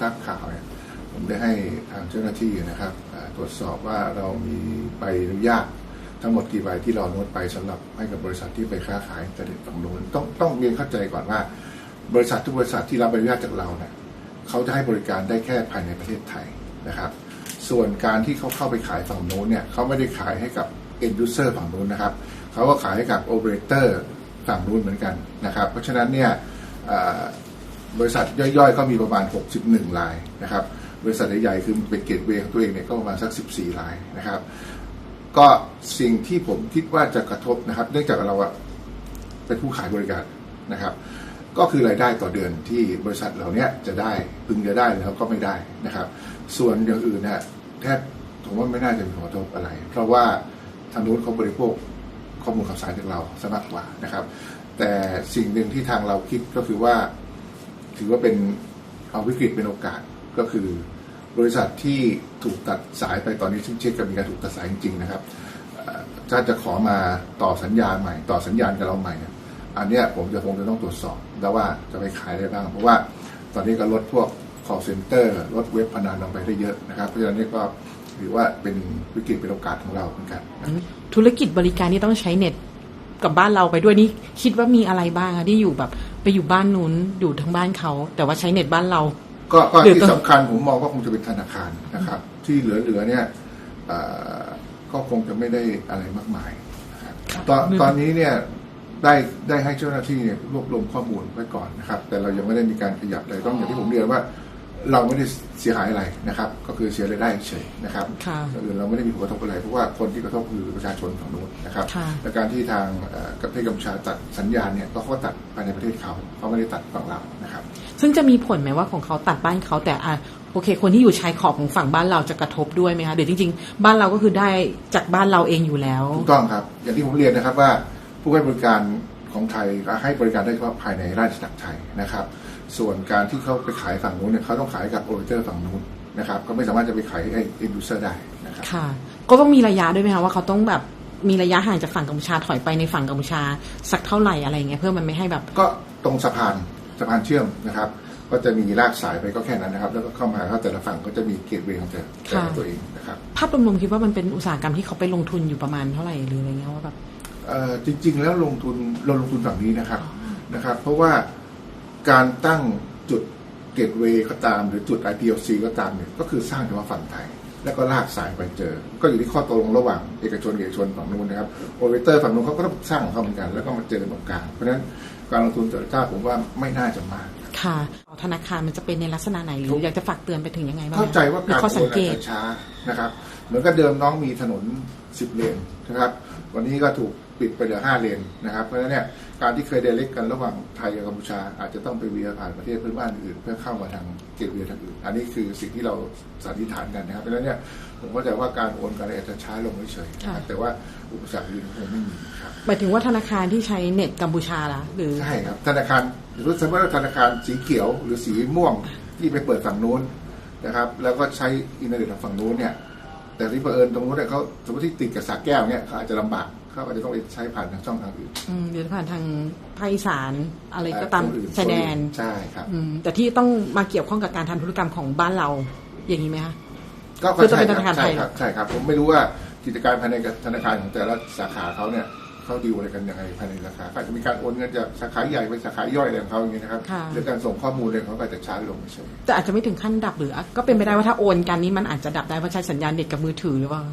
ทราบข่าวเนี่ยผมได้ให้ทางเจ้าหน้าที่นะครับตรวจสอบว่าเรามีใบอนุญาตทั้งหมดกี่ใบที่เราโน้ตไปสำหรับให้กับบริษัทที่ไปค้าขายอินเทอร์เน็ตฝั่งโน้นต้องต้องเรียนเข้าใจก่อนว่า บริษัททุกบริษัทที่รับใบอนุญาตจากเราเนี่ยเขาจะให้บริการได้แค่ภายในประเทศไทยนะครับ ส่วนการที่เขาเข้าไปขายฝั่งโน้นเนี่ยเขาไม่ได้ขายให้กับ end user ฝั่งโน้นนะครับเขาก็ขายให้กับ operator ฝั่งนู้นเหมือนกันนะครับ เพราะฉะนั้นเนี่ย บริษัทย่อยๆ ก็มีประมาณ 61รายนะครับ บริษัทใหญ่ๆคือเป็นเกตเวย์ของตัวเองเนี่ยก็ประมาณสัก 14รายนะครับ ก็สิ่งที่ผมคิดว่าจะกระทบนะครับ เนื่องจากเราอะเป็นผู้ขายบริการนะครับ ก็คือรายได้ต่อเดือนที่บริษัทเรานี้จะได้พึงจะได้แล้วก็ไม่ได้นะครับ ส่วนอย่างอื่นเนี่ยแทบผมว่าไม่น่าจะมีผลกระทบอะไร เพราะว่าทางนู้นเขาบริโภคข้อมูลข่าวสารจากเราซะมากกว่านะครับ แต่สิ่งหนึ่งที่ทางเราคิดก็คือว่า ถือว่าเป็นเอาวิกฤตเป็นโอกาสก็คือบริษัทที่ถูกตัดสายไปตอนนี้ซึ่งเช็คกับมีการถูกตัดสายจริงๆนะครับถ้าจะขอมาต่อสัญญาใหม่ ต่อสัญญาณกับเราใหม่เนี่ยอันเนี้ยผมจะคงจะต้องตรวจสอบ แล้วว่าจะไปขายได้บ้าง เพราะว่าตอนนี้ก็ลดพวก call center ลดเว็บพนันลงไปได้เยอะนะครับ เพราะฉะนั้นนี่ก็ถือว่าเป็นวิกฤตเป็นโอกาสของเราเหมือนกัน ธุรกิจบริการที่ต้องใช้เน็ต กับบ้านเราไปด้วยนี่คิดว่ามีอะไรบ้างอะที่อยู่แบบไปอยู่บ้านนู้นอยู่ทั้งบ้านเขา แต่ว่าใช้เน็ตบ้านเรา ก็ก็เดี๋ยวที่ต้องสำคัญผมมองว่าคงจะเป็นธนาคารนะครับ ที่เหลือๆเนี่ยเอ่อก็คงจะไม่ได้อะไรมากมายนะครับตอนตอนนี้เนี่ยได้ได้ให้เจ้าหน้าที่เนี่ยรวบรวมข้อมูลไว้ก่อนนะครับ แต่เรายังไม่ได้มีการขยับเลยต้องอย่างที่ผมเรียนว่า เราไม่ได้เสียหายอะไรนะครับ ก็คือเสียรายได้เฉยนะครับค่ะอย่างอื่นเราไม่ได้มีผลกระทบอะไร เพราะว่าคนที่กระทบคือประชาชนฝั่งนู้นนะครับค่ะและการที่ทางเอ่อประเทศกัมพูชาตัดสัญญาณเนี่ยก็เขาก็ตัดภายในประเทศเขาเขาไม่ได้ตัดฝั่งเรานะครับ ซึ่งจะมีผลไหมว่าของเขาตัดบ้านเขาแต่อะโอเค คนที่อยู่ชายขอบของฝั่งบ้านเราจะกระทบด้วยไหมคะเดี๋ยวจริง ๆ บ้านเราก็คือได้จากบ้านเราเองอยู่แล้วถูกต้องครับ อย่างที่ผมเรียนนะครับว่าผู้ให้บริการของไทยก็ให้บริการได้เฉพาะภายในราชอาณาจักรไทยนะครับ ส่วนการที่เขาไปขายฝั่งนู้นเนี่ยเขาต้องขายกับโอเปอเรเตอร์ฝั่งนู้นนะครับก็ไม่สามารถจะไปขายให้อินดูเซอร์ได้นะครับค่ะ ก็ต้องมีระยะด้วยไหมคะว่าเขาต้องแบบมีระยะห่างจากฝั่งกัมพูชาถอยไปในฝั่งกัมพูชาสักเท่าไหร่อะไรเงี้ยเพื่อมันไม่ให้แบบ ก็ตรงสะพานสะพานเชื่อมนะครับ ก็จะมีลากสายไปก็แค่นั้นนะครับ แล้วก็เข้ามาครับแต่ละฝั่งก็จะมีเกตเวย์ของแต่แต่ละค่ะตัวเองนะครับภาพรวมๆคิดว่ามันเป็นอุตสาหกรรมที่เขาไปลงทุนอยู่ประมาณเท่าไหร่หรืออะไรเงี้ยว่าแบบเอ่อจริง ๆ แล้วลงทุนเราลงทุนฝั่งนี้นะครับนะครับ เพราะว่า การตั้งจุดเกตเวย์ก็ตาม หรือจุด IPLC ก็ตามเนี่ยก็คือสร้างเฉพาะฝั่งไทย แล้วก็ลากสายไปเจอ ก็อยู่ที่ข้อตกลงระหว่างเอกชนกับเอกชนฝั่งนู้นนะครับโอเปอเรเตอร์ฝั่งนู้นเขาก็ต้องสร้างของเขาเหมือนกัน แล้วก็มาเจอตรงกลางเพราะฉะนั้นการลงทุนแต่ละเจ้าผมว่าไม่น่าจะมากค่ะธนาคารมันจะเป็นในลักษณะไหนหรืออยากจะฝากเตือนไปถึงยังไงบ้างเข้าใจว่ามีการข้อโอสังนเกตอาจจะช้านะครับ เหมือนกับเดิมน้องมีถนนสิบเลนนะครับ วันนี้ก็ถูก ปิดไปเหลือห้าเลนนะครับ เพราะฉะนั้นเนี่ยการที่เคยเดลิกกันระหว่างไทยกับกัมพูชา อาจจะต้องไปเวียผ่านประเทศเพื่อนบ้านอื่นเพื่อเข้ามาทางเกตเวียทางอื่น อันนี้คือสิ่งที่เราสันนิษฐานกันนะครับ เพราะฉะนั้นเนี่ยผมเข้าใจว่าการโอนกันอาจจะช้าลงเฉยๆนะครับแต่ว่าอุปสรรคอื่นคงไม่มีครับหมายถึงว่าธนาคารที่ใช้เน็ตกัมพูชาละหรือใช่ครับธนาคารหรือสมมติว่าธนาคารสีเขียว หรือสีม่วงที่ไปเปิดฝั่งนู้นนะครับ แล้วก็ใช้อินเทอร์เน็ตทางฝั่งนู้นเนี่ยแต่ที่เผอิญตรงนู้นเนี่ยเขาสมมติที่ติดกับสาแก้วเนี่ยเขาอาจจะลำบาก เขาอาจจะต้องไปใช้ผ่านทางช่องทางอื่นอืมเดี๋ยวผ่านทางภาคอีสานอะไรก็ตามเอ่ออื่นชายแดนใช่ครับอืมแต่ที่ต้องมาเกี่ยวข้องกับการทำธุรกรรมของบ้านเราอย่างนี้ไหมคะก็คือจะใช่เป็นคธนาคารัรบไทใช่ยครับใช่ครับ ผมไม่รู้ว่ากิจการภายในธนาคารของแต่ละสาขาเขาเนี่ยเขาดีลอะไรกันยังไงภายในสาขาอาจจะมีการโอนเงินจากสาขาใหญ่ไปสาขาย่อยอะไรของเขาอย่างนี้นะครับค่ะหรือการส่งข้อมูลอะไรของเขาก็อาจจะช้าลงเฉยแต่อาจจะไม่ถึงขั้นดับหรืออะก็เป็นไปได้ว่าถ้าโอนกันนี้มันอาจจะดับได้เพราะใช้สัญญาณเน็ตกับมือถือหรือเปล่าเอ่อ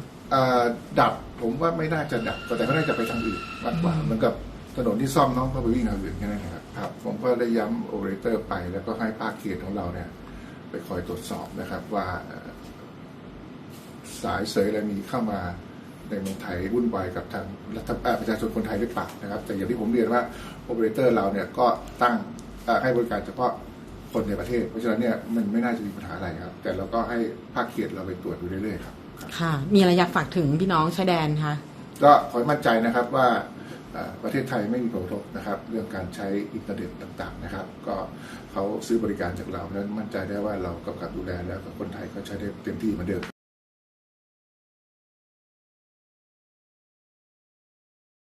ดับผมว่าไม่น่าจะดับแต่ก็น่าจะไปทางอื่นมากกว่าอืมเหมือนกับถนนที่ซ่อมน้องก็ไปวิ่งทางอื่นแค่นั้นนะครับครับผมก็ได้ย้ำโอเปอเรเตอร์ไปแล้วก็ให้ภาคเขตของเราเนี่ยไปคอยตรวจสอบนะครับว่าเอ่อสายเสยอะไรมีเข้ามาในเมืองไทยวุ่นวายกับทางรัฐบาลประชาชนคนไทยหรือเปล่านะครับ แต่อย่างที่ผมเรียนว่าโอเปอเรเตอร์เราเนี่ยก็ตั้งเอ่อให้บริการเฉพาะคนในประเทศ เพราะฉะนั้นเนี่ยมันไม่น่าจะมีปัญหาอะไรครับ แต่เราก็ให้ภาคเขตเราไปตรวจดูเรื่อยๆครับ ค่ะ มีอะไรอยากฝากถึงพี่น้องชายแดนคะก็ขอมั่นใจนะครับว่าประเทศไทยไม่มีผลกระทบนะครับ เรื่องการใช้อินเทอร์เน็ตต่างๆนะครับ ก็เขาซื้อบริการจากเราแล้วมั่นใจได้ว่าเรากำกับดูแลแล้วคนไทยก็ใช้ได้เต็มที่เหมือนเดิม